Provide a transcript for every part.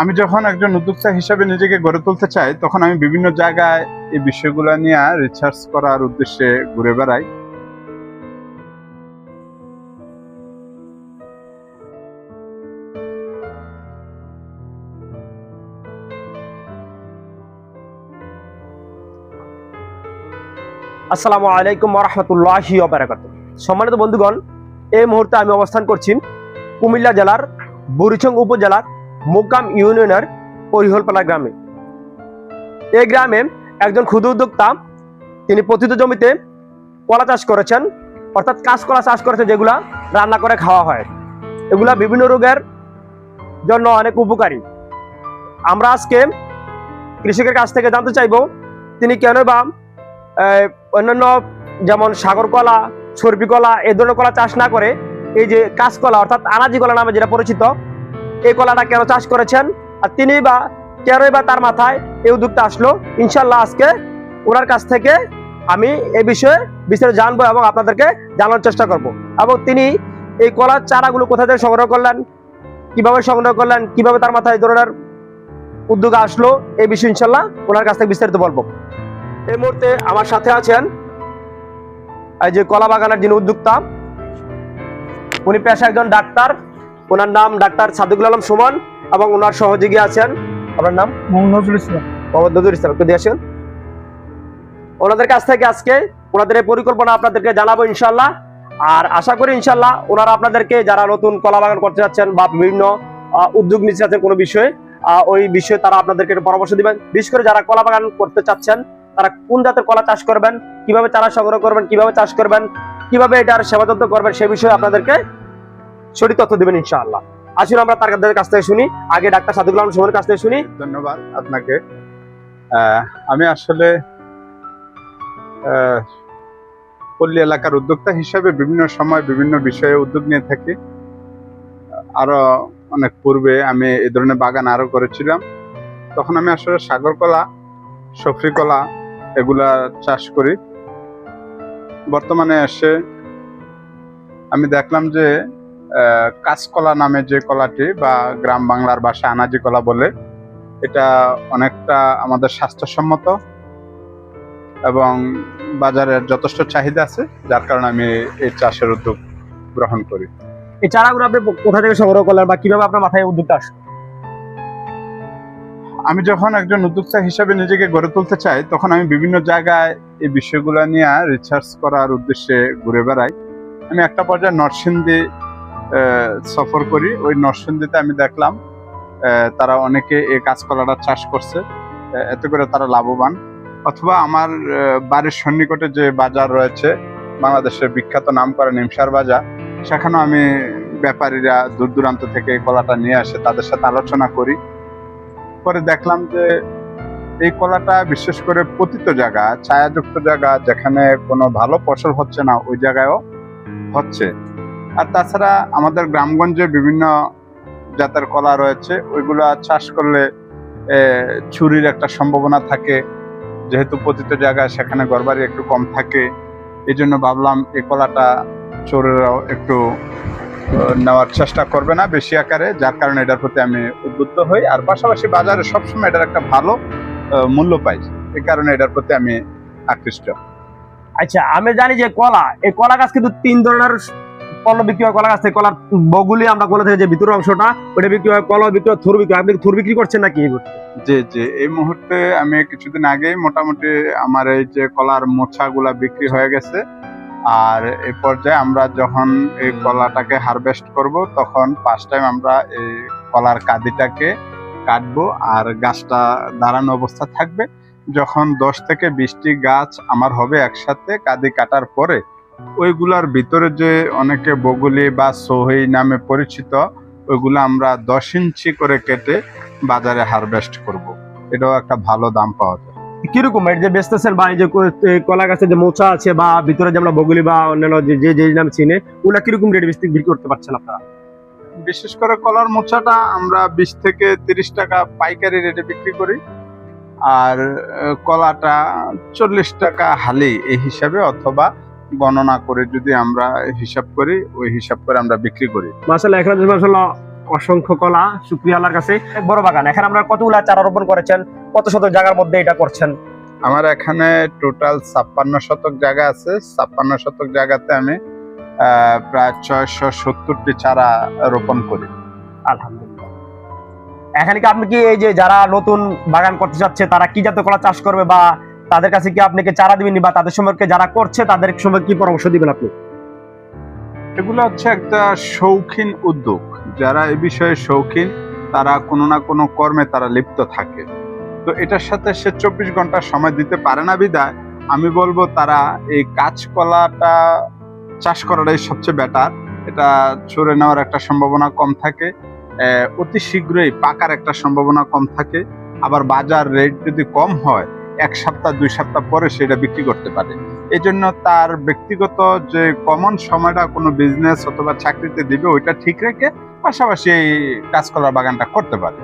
আমি যখন একজন উদ্যোক্তা হিসেবে নিজেকে গড়ে তুলতে চাই, তখন আমি বিভিন্ন জায়গায় এই বিষয়গুলো নিয়ে রিসার্চ করার উদ্দেশ্যে ঘুরে বেড়াই। আসসালামু আলাইকুম রহমতুল্লাহি বারাকাত সম্মানিত বন্ধুগণ, এই মুহূর্তে আমি অবস্থান করছি কুমিল্লা জেলার বুড়িচং উপজেলার মোকাম ইউনিয়নের পরিহলপালা গ্রামে। এই গ্রামে একজন ক্ষুদ্র উদ্যোক্তা, তিনি পতিত জমিতে কলা চাষ করেছেন, অর্থাৎ কাঁচকলা চাষ করেছেন, যেগুলা রান্না করে খাওয়া হয়। এগুলা বিভিন্ন রোগের জন্য অনেক উপকারী। আমরা আজকে কৃষকের কাছ থেকে জানতে চাইব, তিনি কেন বা অন্যান্য যেমন সাগর কলা সর্বি কলা এই ধরনের কলা চাষ না করে, এই যে কাঁচকলা, অর্থাৎ আনাজি কলা নামে যেটা পরিচিত এই কলাটা কেন চাষ করেছেন? আর তিনি বা কেনই বা তার মাথায় এই উদ্যোগটা আসলো? ইনশাল্লাহ আজকে ওনার কাছ থেকে আমি এই বিষয়ে বিস্তারিত জানব এবং আপনাদেরকে জানানোর চেষ্টা করব। এবং তিনি এই কলার চারাগুলো কোথা থেকে সংগ্রহ করলেন, কীভাবে সংগ্রহ করলেন, কীভাবে তার মাথায় ধরনের উদ্যোগ আসলো, এই বিষয়ে ইনশাল্লাহ ওনার কাছ থেকে বিস্তারিত বলব। এই মুহূর্তে আমার সাথে আছেন এই যে কলা বাগানের যিনি উদ্যোক্তা, উনি পেশা একজন ডাক্তার। ওনার নাম ডাক্তার সাদুকুল আলম সুমন এবং ওনার সহযোগী আছেন। আপনার নাম? মোহাম্মদ নজরুল ইসলাম। মোহাম্মদ নজরুল ইসলাম দিয়ে আসেন ওনাদের কাছ থেকে আজকে ওনাদের এই পরিকল্পনা আপনাদেরকে জানাব ইনশাল্লাহ আর আশা করি ইনশাল্লাহ ওনারা আপনাদেরকে যারা নতুন কলা বাগান করতে যাচ্ছেন বা বিভিন্ন উদ্যোগ নিতে চাচ্ছেন কোনো বিষয়ে ওই বিষয়ে তারা আপনাদেরকে পরামর্শ দিবেন। বিশেষ করে যারা কলা বাগান করতে চাচ্ছেন তারা কোন জাতের কলা চাষ করবেন কীভাবে চারা সংগ্রহ করবেন কীভাবে চাষ করবেন কীভাবে এটার সেবা যত্ন করবেন সে বিষয়ে আপনাদেরকে সঠিক তথ্য দেবেন ইনশাআল্লাহ। আসুন আমরা তার কাছ থেকে শুনি। আগে ডাক্তার সাদুকুল আলম সুমনের কাছ থেকে শুনি। ধন্যবাদ আপনাকে। আমি আসলে পল্লী এলাকার উদ্যোক্তা হিসেবে বিভিন্ন সময় বিভিন্ন বিষয়ে উদ্যোগ নিয়ে থাকি। আরও অনেক পূর্বে আমি এই ধরনের বাগান আরও করেছিলাম। তখন আমি আসলে সাগর কলা সফরি কলা এগুলা চাষ করি। বর্তমানে এসে আমি দেখলাম যে কাঁচকলা নামে যে কলাটি বা গ্রাম বাংলার ভাষা আনাজি কলা বলে এটা অনেকটা আমাদের স্বাস্থ্যসম্মত এবং বাজারের যথেষ্ট চাহিদা আছে যার কারণে আমি এই চাষের উদ্যোগ গ্রহণ করি। এই চারাগুলো আপনি কোথা থেকে সংগ্রহ করলেন বা কীভাবে আপনার মাথায় উদ্যোগটা আসলো? আমি যখন একজন উদ্যোক্তা হিসেবে নিজেকে গড়ে তুলতে চাই তখন আমি বিভিন্ন জায়গায় এই বিষয়গুলো নিয়ে রিসার্চ করার উদ্দেশ্যে ঘুরে বেড়াই। আমি একটা পর্যায়ে নরসিংদী সফর করি। ওই নরসিংদীতে আমি দেখলাম তারা অনেকে এই কাঁচকলাটা চাষ করছে এতে করে তারা লাভবান। অথবা আমার বাড়ির সন্নিকটে যে বাজার রয়েছে, বাংলাদেশের বিখ্যাত নাম করা নিমসার বাজার, সেখানেও আমি ব্যাপারীরা দূর দূরান্ত থেকে এই কলাটা নিয়ে আসে তাদের সাথে আলোচনা করি। পরে দেখলাম যে এই কলাটা বিশেষ করে পতিত জায়গা, ছায়াযুক্ত জায়গা, যেখানে কোনো ভালো ফসল হচ্ছে না, ওই জায়গায়ও হচ্ছে। আর তাছাড়া আমাদের গ্রামগঞ্জে বিভিন্ন জাতের কলা রয়েছে ওইগুলো চাষ করলে এ, চুরির একটা সম্ভাবনা থাকে। যেহেতু পতিত জায়গা সেখানে গড়বাড়ি একটু কম থাকে এই জন্য ভাবলাম এই কলাটা চোরেরাও একটু নেওয়ার চেষ্টা করবে না বেশি আকারে যার কারণে এটার প্রতি আমি উদ্বুদ্ধ হই। আর পাশাপাশি বাজারে সবসময় এটার একটা ভালো মূল্য পাই এই কারণে এটার প্রতি আমি আকৃষ্ট। আচ্ছা আমি জানি যে কলা এই কলা গাছ কিন্তু তিন ধরনের পণ্য বিক্রি হয় কলা গাছ থেকে কলার বগুলি আমরা বলে থাকি যে ভিতরের অংশটা ওটা বিক্রি হয় কলা বিক্রি হয় থুর বিক্রি আপনি থুর বিক্রি করছেন নাকি এই? যে যে এই মুহূর্তে আমি কিছুদিন আগেই মোটামুটি আমার এই যে কলার মোছাগুলা বিক্রি হয়ে গেছে। আর এই পর্যায়ে আমরা যখন এই কলাটাকে হারভেস্ট করব তখন ফার্স্ট টাইম আমরা এই কলার কাদিটাকে কাটবো আর গাছটা দাঁড়ানো অবস্থা থাকবে। যখন দশ থেকে বিশটি গাছ আমার হবে একসাথে কাদি কাটার পরে ওইগুলার ভিতরে যে অনেকে বগুলি বা সোহই নামে পরিচিত ওইগুলো আমরা দশ ইঞ্চি করে কেটে বাজারে হারভেস্ট করব। এটাও একটা ভালো দাম পাওয়া যায়। কীরকম? এই যে বেচতেছেন বা এই যে কলা গাছের যে মোচা আছে বা ভিতরে যে আমরা বগুলি বা অন্যান্য যে যে যে নাম চিনে ওগুলা কীরকম রেট বেশি বিক্রি করতে পারছেন আপনারা? বিশেষ করে কলার মোচাটা আমরা বিশ থেকে তিরিশ টাকা পাইকারি রেটে বিক্রি করি। আর কলাটা চল্লিশ টাকা হালি এই হিসাবে অথবা গণনা করে যদি আমরা হিসাব করি ওই হিসাব করে আমরা বিক্রি করি। মাসাল্লাহ এখানে মাসাল্লাহ অসংখ্য কলা আল্লাহর কাছে। বড় বাগান। এখানে আপনারা কতগুলা চারা রোপণ করেছেন? কত শত জায়গার মধ্যে এটা করছেন? আমার এখানে টোটাল ছাপ্পান্ন শতক জায়গা আছে। ছাপ্পান্ন শতক জায়গাতে আমি প্রায় ছয়শো সত্তরটি চারা রোপণ করি। আলহামদুলিল্লাহ। এখানে কি আপনি কি এই যে যারা নতুন বাগান করতে চাচ্ছে তারা কি জাতীয় কলা চাষ করবে বা তাদের কাছে কি আপনাকে চারা দিবেন বা তাদের সম্পর্কে যারা করছে, তাদের সম্পর্কে কি পরামর্শ দিবেন আপনি? এগুলো হচ্ছে একটা শৌখিন উদ্যোগ। যারা এ বিষয়ে শৌখিন, তারা কোনো না কোনো কর্মে তারা লিপ্ত থাকে। তো এটার সাথে সে চব্বিশ ঘণ্টা সময় দিতে পারে না বিদায় আমি বলব তারা এই কাঁচকলাটা চাষ করাটাই সবচেয়ে বেটার এটা ছড়ে নেওয়ার একটা সম্ভাবনা কম থাকে। অতি শীঘ্রই পাকার একটা সম্ভাবনা কম থাকে। আবার বাজার রেট যদি কম হয় এক সপ্তাহ, দুই সপ্তাহ পরে সেটা বিক্রি করতে পারে এই জন্য তার ব্যক্তিগত যে কমন সময়টা কোনো বিজনেস অথবা চাকরিতে দিবে, ওইটা ঠিক রেখে পাশাপাশি এই কাঁচকলার বাগানটা করতে পারে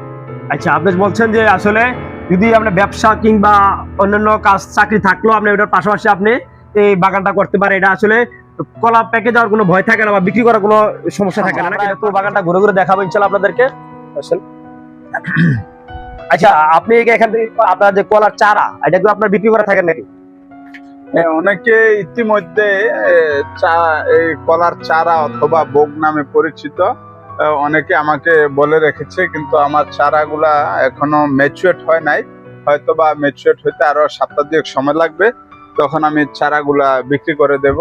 আচ্ছা আপনি বলছেন যে আসলে যদি আপনার ব্যবসা কিংবা অন্যান্য কাজ, চাকরি থাকলেও আপনি ওটার পাশাপাশি আপনি এই বাগানটা করতে পারে এটা আসলে কলা প্যাকে যাওয়ার কোনো ভয় থাকে না বা বিক্রি করার কোনো সমস্যা থাকে না, নাকি? বাগানটা ঘুরে ঘুরে দেখাবো ইনশাল্লাহ আপনাদেরকে আসেন। আচ্ছা আপনি এখান থেকে আপনার যে কলার চারা, এটা কি আপনার বিক্রি করে থাকেন নাকি? অনেকে ইতিমধ্যে কলার চারা অথবা বোগ নামে পরিচিত অনেকে আমাকে বলে রেখেছে, কিন্তু আমার চারাগুলা এখনও ম্যাচুয়েট হয় নাই। হয়তো বা ম্যাচুয়েট হইতে আরও সপ্তাহ সময় লাগবে, তখন আমি চারাগুলা বিক্রি করে দেব।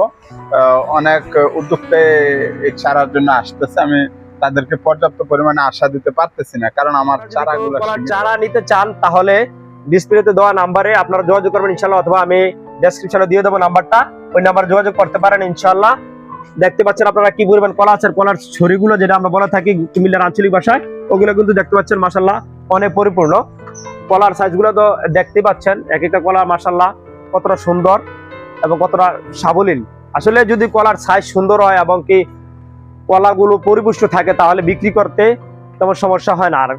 অনেক উদ্যোক্তা এই চারার জন্য আসতেছে, আমি তাদেরকে পর্যাপ্ত পরিমাণে আশা দিতে পারতেছি না কারণ আমার চারাগুলা চারা নিতে চান তাহলে ডিসপ্লেতে দেওয়া নাম্বারে আপনারা যোগাযোগ করবেন ইনশাল্লাহ অথবা আমি ডেসক্রিপশনে দিয়ে দেবো নাম্বারটা। ওই নাম্বারে যোগাযোগ করতে পারেন ইনশাল্লাহ দেখতে পাচ্ছেন আপনারা কি পরিমাণ কলা আছে কলার ছড়িগুলো যেটা আমরা বলে থাকি কুমিল্লার আঞ্চলিক ভাষায় ওগুলো কিন্তু দেখতে পাচ্ছেন মাসাল্লাহ অনেক পরিপূর্ণ। কলার সাইজগুলো তো দেখতে পাচ্ছেন এক একটা কলা মাসাল্লাহ কতটা সুন্দর এবং কতটা সাবলীল। আসলে যদি কলার সাইজ সুন্দর হয় এবং কি কলাগুলো পরিপুষ্ট থাকে তাহলে বিক্রি করতে তেমন সমস্যা হয় না। আর